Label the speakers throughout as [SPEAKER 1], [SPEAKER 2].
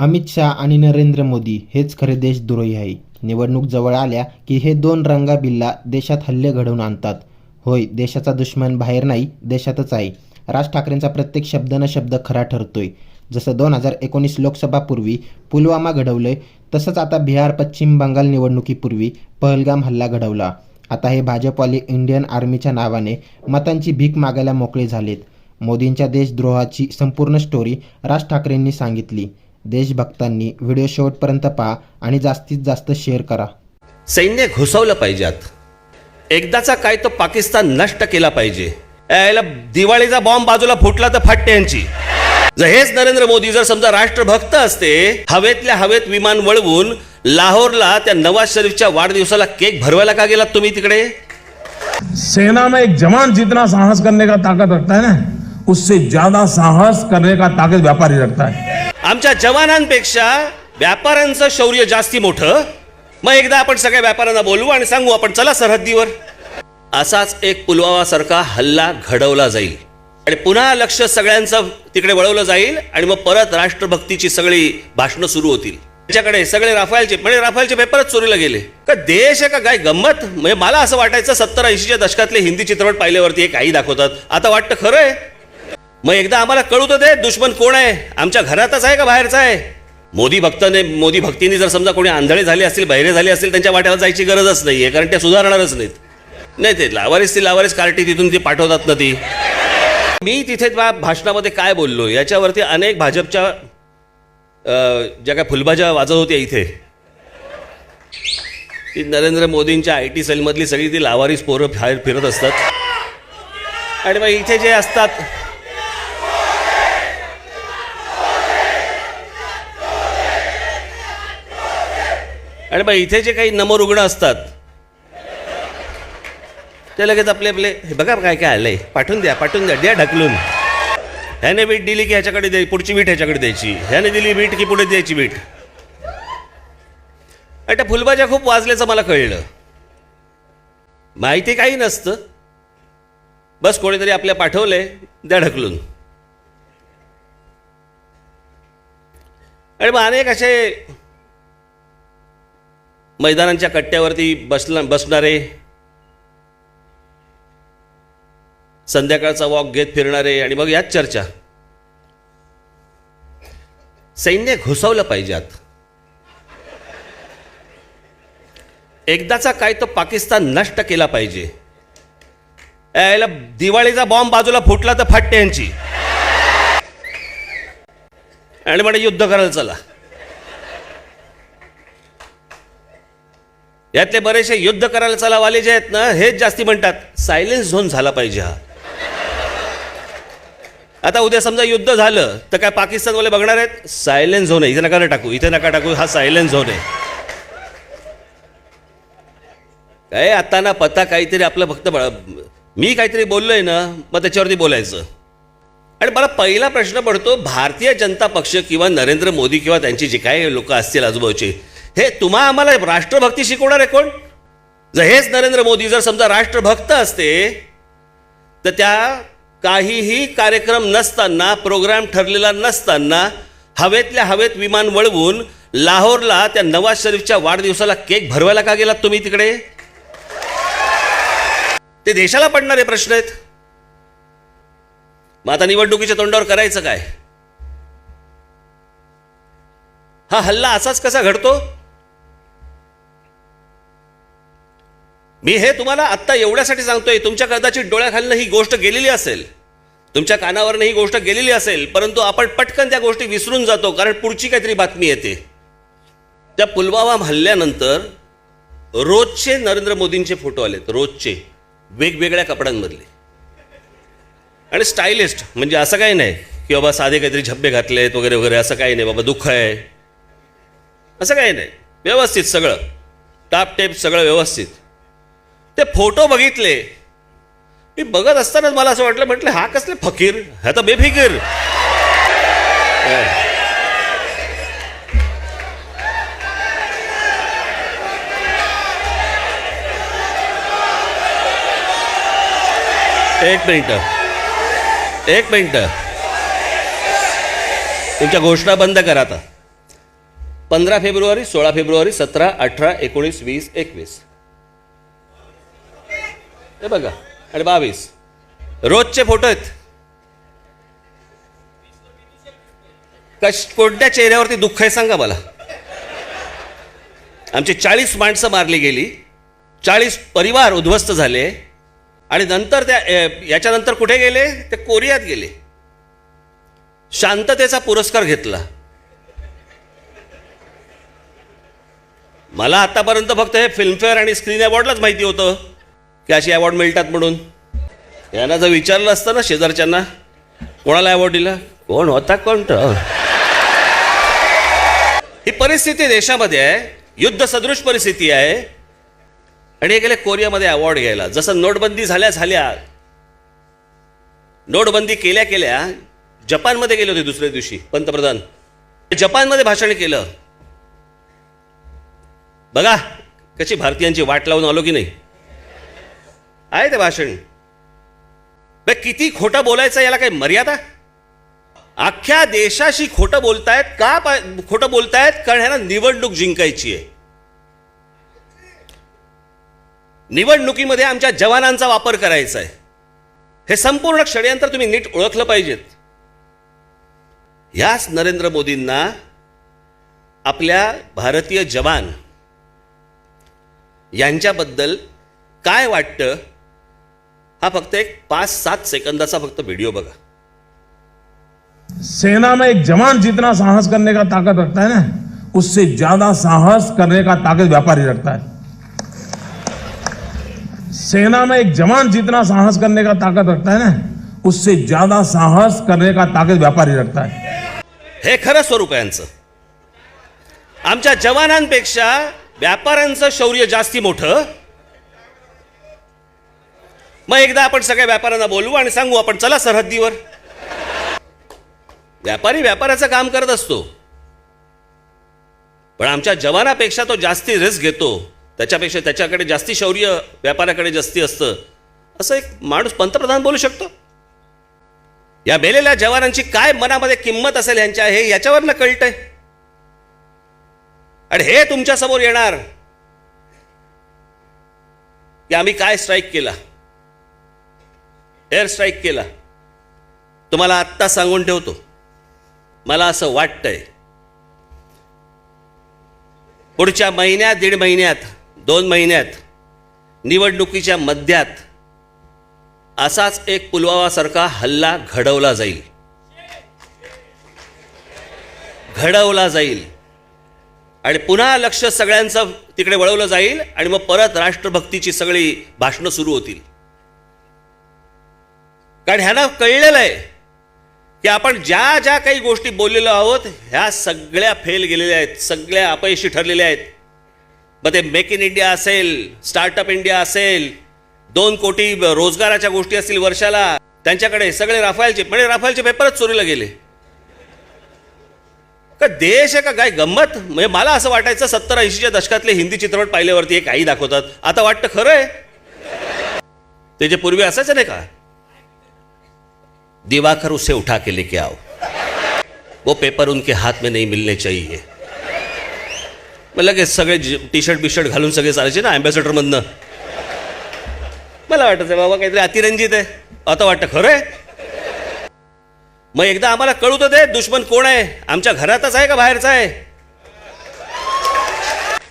[SPEAKER 1] अमित शहा आणि नरेंद्र मोदी हेच खरे देशद्रोही आहे निवडणूक जवळ आल्या की हे दोन रंगा बिल्ला देशात हल्ले घडवून आणतात. होय देशाचा दुश्मन बाहेर नाही देशातच आहे. राज ठाकरेंचा प्रत्येक शब्द न शब्द खरा ठरतोय. जसं दोन हजार एकोणीस लोकसभापूर्वी पुलवामा घडवलंय तसंच आता बिहार पश्चिम बंगाल निवडणुकीपूर्वी पहलगाम हल्ला घडवला. आता हे भाजपवाले इंडियन आर्मीच्या नावाने मतांची भीक मागायला मोकळे झालेत. मोदींच्या देशद्रोहाची संपूर्ण स्टोरी राज ठाकरेंनी सांगितली. देशभक्तांनी व्हिडिओ शेवटपर्यंत पहा आणि जास्तीत जास्त शेअर करा.
[SPEAKER 2] सैन्य घुसवलं पाहिजे आत एकदाचा काय तो पाकिस्तान नष्ट केला पाहिजे. यायला दिवाळीचा बॉम्ब बाजूला फुटला तर फाटते यांची. जर हेच नरेंद्र मोदी जर समजा राष्ट्रभक्त असते हवेतल्या हवेत विमान वळवून लाहोरला त्या नवाज शरीफच्या वाढदिवसाला केक भरवायला का गेलात तुम्ही तिकडे?
[SPEAKER 3] सेना में एक जवान जितना साहस करने का ताकत रखता है ना उससे ज्यादा साहस करने का ताकत व्यापारी रखता है।
[SPEAKER 2] आमच्या जवानांपेक्षा व्यापाऱ्यांचं शौर्य जास्ती मोठं. मग एकदा आपण सगळ्या व्यापाऱ्यांना बोलवू आणि सांगू आपण चला सरहद्दीवर. असाच एक पुलवामा सारखा हल्ला घडवला जाईल. आणि पुन्हा लक्ष सगळ्यांचं तिकडे वळवलं जाईल आणि मग परत राष्ट्रभक्तीची सगळी भाषणं सुरू होतील. त्याच्याकडे सगळे राफायलचे म्हणजे राफायलचे पेपरच चोरीला गेले. का देश आहे का काय गंमत? म्हणजे मला असं वाटायचं सत्तर ऐंशीच्या दशकातले हिंदी चित्रपट पाहिल्यावरती हे काही दाखवतात. आता वाटतं खरं आहे मग एकदा आम्हाला कळू तर दे दुश्मन कोण आहे? आमच्या घरातच आहे का बाहेरचा आहे? मोदी भक्ताने मोदी भक्तीने जर समजा कोणी आंधळे झाले असतील बहिरे झाले असतील त्यांच्या वाट्यावर जायची गरजच नाही आहे कारण ते सुधारणारच नाहीत. नाही ते लावारीस ती लावारीस कार्टी तिथून ती पाठवतात ना ती. मी तिथे त्या भाषणामध्ये काय बोललो याच्यावरती अनेक भाजपच्या ज्या काय फुलभाज्या वाजत होत्या इथे. ती नरेंद्र मोदींच्या आय टी सेलमधली सगळी ती लावारीस पोरं बाहेर फिरत असतात. आणि मग इथे जे असतात आणि मग इथे जे काही नमरुग्ण असतात ते लगेच आपले आपले हे बघा काय काय आलंय पाठवून द्या पाठवून द्या द्या ढकलून. ह्याने वीट दिली की ह्याच्याकडे द्यायची पुढची वीट ह्याच्याकडे द्यायची. ह्याने दिली वीट की पुढे द्यायची वीट. आणि त्या फुलबाज्या खूप वाजल्याचं मला कळलं. माहिती काही नसतं. बस कोणीतरी आपल्या पाठवले द्या ढकलून. आणि मग अनेक असे मैदानांच्या कट्ट्यावरती बसला बसणारे संध्याकाळचा वॉक घेत फिरणारे आणि मग याच चर्चा. सैन्य घुसवलं पाहिजे आत. एकदाचा काय तो पाकिस्तान नष्ट केला पाहिजे. याला दिवाळीचा बॉम्ब बाजूला फुटला तर फाटते यांची. आणि म्हणे युद्ध करायला चला. यातले बरेचसे युद्ध करायला चलावाले जे आहेत ना हेच जास्ती म्हणतात सायलेन्स झोन झाला पाहिजे हा. आता उद्या समजा युद्ध झालं तर काय पाकिस्तानवाले बघणार आहेत? सायलेन्स झोन आहे. इथे नका टाकू इथे नका टाकू हा सायलेन्स झोन आहे. काय आता ना पत्ता काहीतरी आपलं फक्त मी काहीतरी बोललोय ना मग त्याच्यावरती बोलायचं. आणि मला पहिला प्रश्न पडतो भारतीय जनता पक्ष किंवा नरेंद्र मोदी किंवा त्यांची जे काही लोक असतील आजूबाजूची हे तुम्हा आम्हाला राष्ट्रभक्ती शिकवणार आहे कोण? जर हेच नरेंद्र मोदी जर समजा राष्ट्रभक्त असते तर त्या काहीही कार्यक्रम नसताना प्रोग्राम ठरलेला नसताना हवेतल्या हवेत विमान वळवून लाहोरला त्या नवाज शरीफच्या वाढदिवसाला केक भरवायला का गेलात तुम्ही तिकडे? ते देशाला पडणारे प्रश्न आहेत. मग आता निवडणुकीच्या तोंडावर करायचं काय? हा हल्ला असाच कसा घडतो? मी हे तुम्हाला आत्ता एवढ्यासाठी सांगतोय तुमच्या कदाचित डोळ्याखालनं ही गोष्ट गेलेली असेल तुमच्या कानावरनं ही गोष्ट गेलेली असेल परंतु आपण पटकन त्या गोष्टी विसरून जातो कारण पुढची काहीतरी बातमी येते. त्या पुलवामा हल्ल्यानंतर रोजचे नरेंद्र मोदींचे फोटो आलेत रोजचे वेगवेगळ्या कपड्यांमधले. आणि स्टायलिस्ट म्हणजे असं काही नाही की बाबा साधे काहीतरी झब्बे घातलेत वगैरे वगैरे असं काही नाही बाबा दुःख आहे. असं काही नाही व्यवस्थित सगळं टाप टेप सगळं व्यवस्थित. ते फोटो बघितले. मी बघत असतानाच मला असं वाटलं म्हटलं हा कसले फकीर? हा तर बेफिकीर. एक मिनिट. एक मिनिट. तुमच्या घोषणा बंद करा आता. पंधरा फेब्रुवारी सोळा फेब्रुवारी सतरा अठरा एकोणीस वीस एकवीस. हे बघा आणि बावीस. रोजचे फोटो आहेत. कश कोणत्या चेहऱ्यावरती दुःख आहे सांगा मला. आमची चाळीस माणसं मारली गेली. चाळीस परिवार उद्ध्वस्त झाले. आणि नंतर त्या याच्यानंतर कुठे गेले? ते कोरियात गेले. शांततेचा पुरस्कार घेतला. मला आतापर्यंत फक्त हे फिल्मफेअर आणि स्क्रीन अवॉर्डलाच माहिती होतं. की अशी अवॉर्ड मिळतात म्हणून. यांना जर विचारलं असतं ना शेजारच्यांना कोणाला अवॉर्ड दिला? कोण होता कोण ही परिस्थिती देशामध्ये आहे युद्ध सदृश परिस्थिती आहे. आणि हे गेले कोरियामध्ये अवॉर्ड घ्यायला. जसं नोटबंदी झाल्या झाल्या. नोटबंदी केल्या केल्या. जपानमध्ये गेले होते दुसऱ्या दिवशी पंतप्रधान. जपानमध्ये भाषण केलं. बघा कशी भारतीयांची वाट लावून आलो की नाही? आहे ते भाषण. बे, किती खोटं बोलायचं याला काही मर्यादा? अख्ख्या देशाशी खोटं बोलतायत का खोटं बोलतायत? कारण ह्यांना निवडणूक जिंकायची आहे. निवडणुकीमध्ये आमच्या जवानांचा वापर करायचा आहे. हे संपूर्ण षडयंत्र तुम्ही नीट ओळखलं पाहिजेत. ह्याच नरेंद्र मोदींना आपल्या भारतीय जवान यांच्याबद्दल काय वाटतं? हा फक्त एक पाच सात सेकंदाचा फक्त व्हिडिओ बघा.
[SPEAKER 3] सेना में एक जवान जितना साहस करने का ताकत रखता है ना उससे ज्यादा साहस करने का ताकत व्यापारी रखता है। सेना में एक जवान जितना साहस करने का ताकत रखता है ना उससे ज्यादा साहस करने का ताकत व्यापारी रखता है।
[SPEAKER 2] हे खरं स्वरूप आहे यांचं. आमच्या जवानांपेक्षा व्यापाऱ्यांचं शौर्य जास्ती मोठं. मग एकदा आपण सगळ्या व्यापाऱ्यांना बोलवू आणि सांगू आपण चला सरहद्दीवर व्यापारी व्यापाराचं काम करत असतो. पण आमच्या जवानापेक्षा तो जास्ती रिस्क घेतो. त्याच्यापेक्षा त्याच्याकडे जास्ती शौर्य व्यापाऱ्याकडे जास्ती असतं. असं एक माणूस पंतप्रधान बोलू शकतो. या मेलेल्या जवानांची काय मनामध्ये किंमत असेल यांच्या हे याच्यावरनं कळतंय. आणि हे तुमच्यासमोर येणार. की आम्ही काय स्ट्राईक केला? एअर स्ट्राईक केला. तुम्हाला आत्ता सांगून ठेवतो. मला असं वाटतंय. पुढच्या महिन्यात दीड महिन्यात दोन महिन्यात निवडणुकीच्या मध्यात असाच एक पुलवामासारखा हल्ला घडवला जाईल. घडवला जाईल. आणि पुन्हा लक्ष सगळ्यांचं तिकडे वळवलं जाईल आणि मग परत राष्ट्रभक्तीची सगळी भाषणं सुरू होतील. कारण ह्यांना कळलेलं आहे की आपण ज्या ज्या काही गोष्टी बोललेलो आहोत ह्या सगळ्या फेल गेलेल्या आहेत सगळ्या अपयशी ठरलेल्या आहेत. मग ते मेक इन इंडिया असेल स्टार्टअप इंडिया असेल दोन कोटी रोजगाराच्या गोष्टी असतील वर्षाला त्यांच्याकडे सगळे राफायलचे म्हणजे राफायलचे पेपरच चोरीला गेले. का देश आहे का काय? गंमत? म्हणजे मला असं वाटायचं सत्तर ऐंशीच्या दशकातले हिंदी चित्रपट पाहिल्यावरती हे काही दाखवतात. आता वाटतं खरं आहे. ते जे पूर्वी असायचं नाही का? दिवाकर उसे उठा के लेके आओ। वो पेपर उनके हाथ में नहीं मिलने चाहिए। मग लगेच सगळे टी शर्ट बी शर्ट घालून सगळे चालायचे ना अँबॅसेडरमधनं मला वाटतं बाबा काहीतरी अतिरंजित आहे. आता वाटतं खरं आहे? मग एकदा आम्हाला कळू तर दे दुश्मन कोण आहे? आमच्या घरातच आहे का बाहेरचा आहे?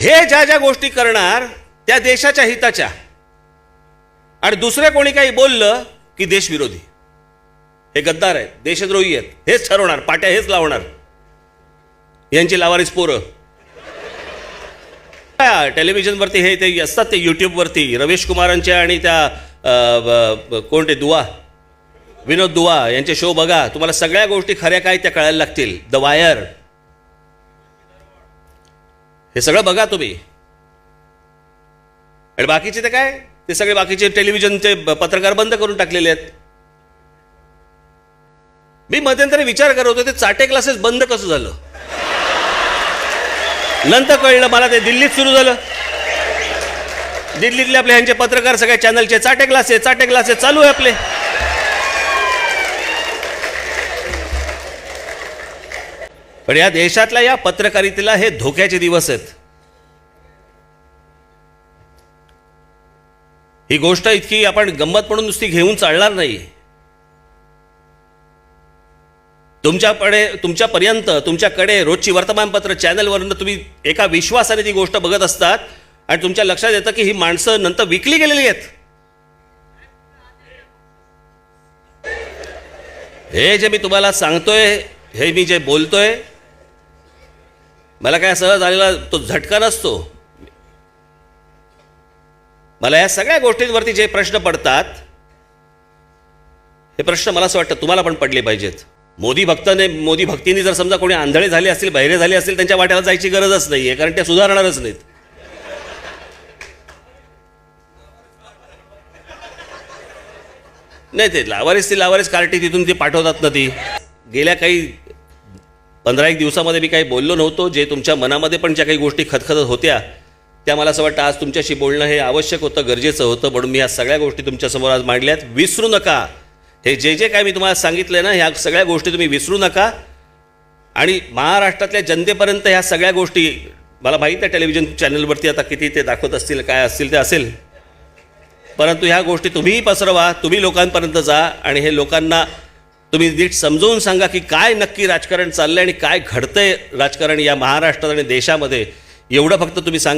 [SPEAKER 2] हे ज्या ज्या गोष्टी करणार त्या देशाच्या हिताच्या. आणि दुसरे कोणी काही बोललं की देशविरोधी. हे गद्दार आहेत देशद्रोही आहेत हेच ठरवणार पाट्या हेच लावणार. यांची लावारीच पोरं. टेलिव्हिजनवरती हे ते असतात ते यूट्यूबवरती रमेश कुमारांच्या आणि त्या कोणते दुवा. विनोद दुवा यांचे शो बघा. तुम्हाला सगळ्या गोष्टी खऱ्या काय त्या कळायला लागतील. द वायर हे सगळं बघा तुम्ही. आणि बाकीचे ते काय? ते सगळे बाकीचे टेलिव्हिजनचे पत्रकार बंद करून टाकलेले आहेत. मी मध्यंतरी विचार करत होतो ते चाटे क्लासेस बंद कसं झालं? नंतर कळलं मला ते दिल्लीत सुरू झालं. दिल्लीतले आपले ह्यांचे पत्रकार सगळ्या चॅनलचे चाटे क्लासेस चाटे क्लासेस चालू आहे आपले. पण पण या देशातल्या या पत्रकारितेला हे धोक्याचे दिवस आहेत. ही गोष्ट इतकी आपण गंमत म्हणून नुसती घेऊन चालणार नाही तुमच्याकडे तुमच्यापर्यंत तुमच्याकडे रोजची वर्तमानपत्र चॅनलवरनं तुम्ही एका विश्वासाने ती गोष्ट बघत असतात आणि तुमच्या लक्षात येतं की ही माणसं नंतर विकली गेलेली आहेत. हे जे मी तुम्हाला सांगतोय हे मी जे बोलतोय मला काय सहज आलेला तो झटका नसतो. मला या सगळ्या गोष्टींवरती जे प्रश्न पडतात हे प्रश्न मला असं वाटतं तुम्हाला पण पडले पाहिजेत. मोदी भक्ताने मोदी भक्तीने जर समजा कोणी आंधळे झाले असतील बहिरे झाले असतील त्यांच्या वाट्याला जायची गरजच नाही आहे कारण ते सुधारणारच नाहीत. नाही ते लावारीस ती लावारीस कार्टी तिथून ती पाठवतात ना ती. गेल्या काही पंधरा एक दिवसामध्ये मी काही बोललो नव्हतो जे तुमच्या मनामध्ये पण ज्या काही गोष्टी खतखतत होत्या त्या मला असं वाटतं आज तुमच्याशी बोलणं हे आवश्यक होतं गरजेचं होतं म्हणून मी या सगळ्या गोष्टी तुमच्यासमोर आज मांडल्यात. विसरू नका. हे जे जे काय मी तुम्हाला सांगितलं ना ह्या सगळ्या गोष्टी तुम्ही विसरू नका. आणि महाराष्ट्रातल्या जनतेपर्यंत ह्या सगळ्या गोष्टी मला माहीत आहे टेलिव्हिजन चॅनलवरती आता किती ते दाखवत असतील काय असतील ते असेल. परंतु ह्या गोष्टी तुम्हीही पसरवा तुम्ही लोकांपर्यंत जा आणि हे लोकांना तुम्ही नीट समजवून सांगा की काय नक्की राजकारण चाललंय आणि काय घडतंय राजकारण या महाराष्ट्रात आणि देशामध्ये. एवढं फक्त तुम्ही सांगा